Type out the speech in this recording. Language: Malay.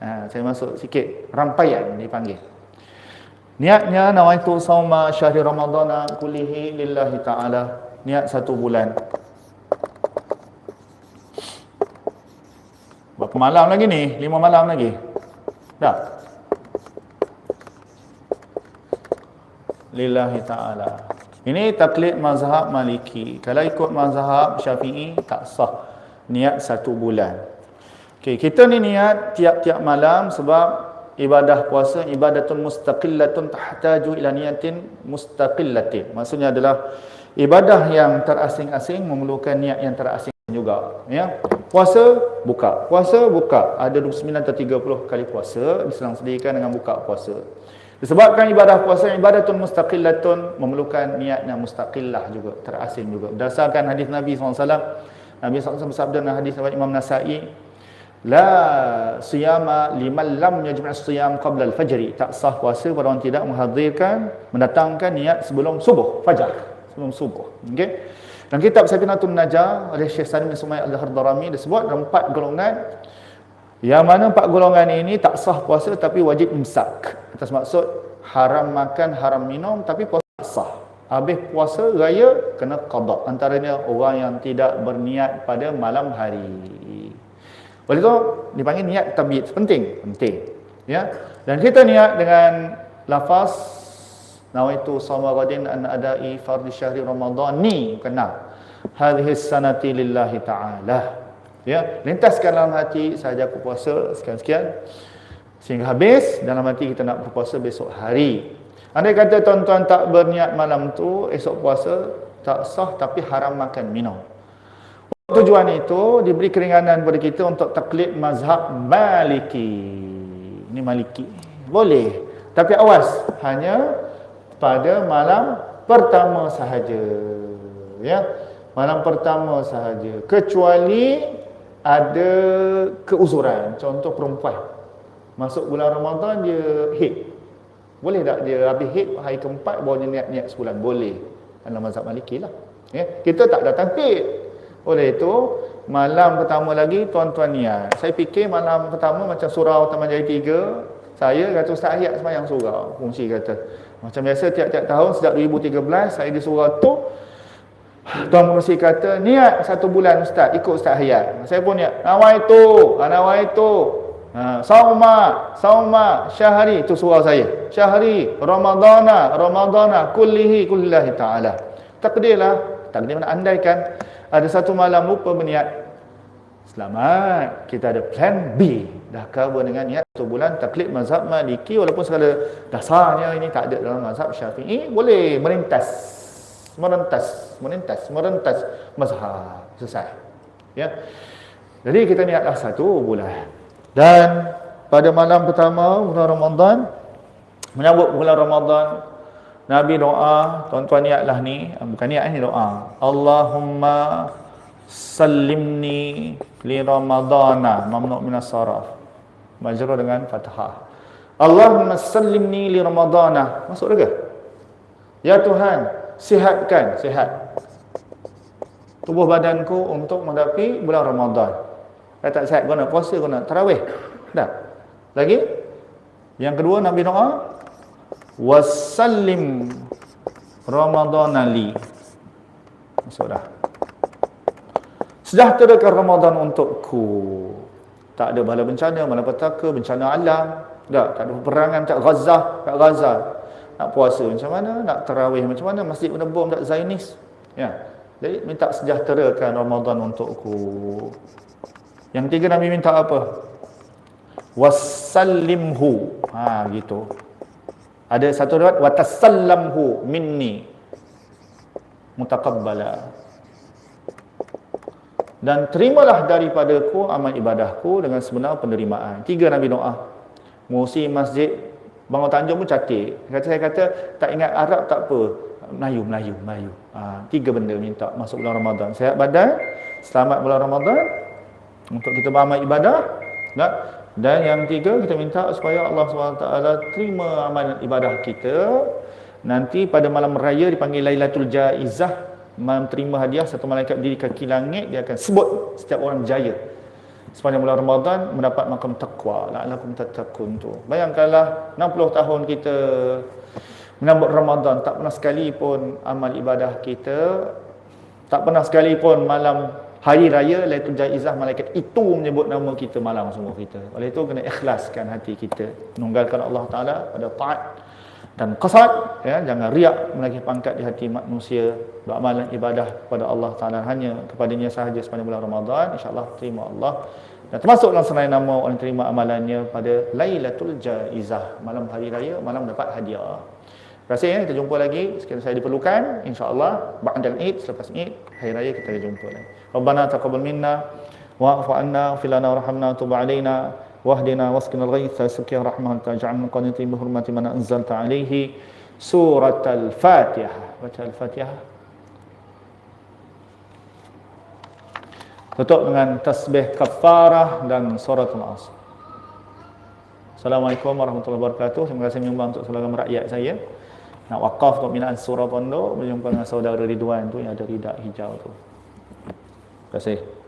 Ha, saya masuk sikit rampaian dipanggil. Niatnya nawaitu sauma syahri ramadhana kullihi lillahi ta'ala. Niat satu bulan. Berapa malam lagi ni? Lima malam lagi. Dah. Lillahi ta'ala. Ini taklid mazhab maliki. Kalau ikut mazhab syafi'i, tak sah. Niat satu bulan. Okay, kita ni niat tiap-tiap malam sebab ibadah puasa ibadatun mustaqillatun tahtaju ila niyatin mustaqillatin. Maksudnya adalah ibadah yang terasing-asing memerlukan niat yang terasing juga. Ya? Puasa buka. Puasa buka. Ada 29 atau 30 kali puasa diselang sediakan dengan buka puasa. Disebabkan ibadah puasa ibadatun mustaqillatun memerlukan niat yang mustaqillah juga terasing juga. Berdasarkan hadis Nabi SAW Nabi SAW bersabda dalam hadis Imam Nasai La siyama liman lam yajma' siyam qabla al-fajr. Tak sah puasa pada orang tidak menghadirkan mendatangkan niat sebelum subuh, fajar, sebelum subuh. Okey. Dalam kitab Safinatun Najah oleh Syekh Salim Sumayyah Al-Hardarami disebut ada empat golongan yang mana empat golongan ini tak sah puasa tapi wajib imsak. Atas maksud haram makan, haram minum tapi puasa sah. Habis puasa raya kena qada. Antaranya orang yang tidak berniat pada malam hari. Oleh itu dipanggil niat tabiat penting, penting. Ya. Dan kita niat dengan lafaz nawaitu sama ghadin an adai fardhi syahri ramadan ni kena. Hadhihi sanati lillahi ta'ala. Ya, lintaskan dalam hati saja aku puasa sekian-sekian sehingga habis dalam hati kita nak berpuasa besok hari. Andai kata tuan-tuan tak berniat malam tu esok puasa tak sah tapi haram makan minum. Tujuan itu diberi keringanan kepada kita untuk taklid mazhab Maliki. Ini Maliki. Boleh. Tapi awas, hanya pada malam pertama sahaja. Ya. Malam pertama sahaja. Kecuali ada keuzuran. Contoh perempuan. Masuk bulan Ramadan dia hit. Boleh tak dia habis hit hari keempat bawa niat-niat sebulan? Boleh. Dalam mazhab Maliki lah. Ya. Kita tak datang hit. Oleh itu, malam pertama lagi tuan-tuan niat. Saya fikir malam pertama macam surau Taman Jaya 3, saya kata Ustaz Ayat semayang surau. Fungsi kata. Macam biasa tiap-tiap tahun sejak 2013 saya di surau tu Tuan Pengurusi kata, niat satu bulan Ustaz, ikut Ustaz Hayat. Saya pun niat, nawai tu, nawai tu. Ha, sauma, sauma, syahri, itu surau saya. Syahri, Ramadana, Ramadana, kullihi, kullillahi ta'ala. Takdirlah, takdir mana andaikan ada satu malam lupa berniat selamat kita ada plan B. Dah cover dengan niat satu bulan taklid mazhab maliki walaupun segala dasarnya ini tak ada dalam mazhab syafi'i boleh merentas merentas merentas merentas mazhab. Selesai. Ya. Jadi kita niatlah satu bulan. Dan pada malam pertama bulan Ramadan menyambut bulan Ramadan Nabi doa, tuan-tuan niatlah ni, bukan niat ni doa. Allahumma sallimni li ramadana mamnu min as-saraf. Majrur dengan fathah. Allahumma sallimni li ramadana. Masuk ke? Ya Tuhan, sihatkan, sihat tubuh badanku untuk menghadapi bulan Ramadan. Kalau tak sihat, guna puasa, guna tarawih. Dah. Lagi? Yang kedua, Nabi doa, wasallim Ramadan ali masuk dah. Sejahterakan Ramadan untukku? Tak ada bala bencana malapetaka bencana alam. Tak, tak ada peperangan. Tak Gaza tak Gaza. Nak puasa macam mana? Nak tarawih macam mana? Masjid kena bom tak Zainis. Ya. Jadi minta sejahterakan Ramadan untukku. Yang tiga Nabi minta apa? Wasallimhu. Ha gitu ada satu riwayat wa tasallamhu minni mutaqabbala. Dan terimalah daripadaku amal ibadahku dengan sebenar penerimaan. Tiga Nabi doa. Musi masjid Bangun Tanjung pun cantik. Kata saya kata tak ingat Arab tak apa. Melayu, Melayu, Melayu. Ha, tiga benda minta masuk bulan Ramadan. Sehat badan, selamat bulan Ramadan untuk kita beramal ibadah. Tak? Dan yang ketiga kita minta supaya Allah SWT terima amal ibadah kita. Nanti pada malam raya dipanggil Lailatul Jaizah. Malam terima hadiah satu malaikat berdiri kaki langit dia akan sebut setiap orang jaya. sepanjang bulan Ramadan mendapat makam taqwa la'allakum tattaqun tu bayangkanlah 60 tahun kita menyambut Ramadan tak pernah sekali pun amal ibadah kita tak pernah sekali pun malam hari raya Lailatul Jaizah malaikat itu menyebut nama kita malam semua kita. Oleh itu kena ikhlaskan hati kita. Menunggalkan Allah Taala pada taat dan qasad ya. Jangan riak melagi pangkat di hati manusia. Beramal ibadah kepada Allah Taala hanya kepadanya sahaja sepanjang bulan Ramadan. Insyaallah terima Allah. Dan termasuk dalam senarai nama orang terima amalannya pada Lailatul Jaizah malam hari raya malam dapat hadiah Kasih ya, kita jumpa lagi sekiranya saya diperlukan insyaallah ba'dal Eid selepas Eid hari raya kita jumpa lagi. Rabbana taqabbal minna wa'fu anna fil lana warhamna tub alaina wahdina wasqina al-ghayth tasqi rahmatan taj'alna qanitin bi hurmati man anzalta alayhi surat al-Fatihah. Baca al-Fatihah. Tutup dengan tasbih kafarah dan surat al-Asr. Assalamualaikum warahmatullahi wabarakatuh. Terima kasih menyumbang untuk selagam rakyat saya nak wakaf untuk binaan surah pondok berjumpa dengan saudara Ridwan tu yang ada ridak hijau tu. Terima kasih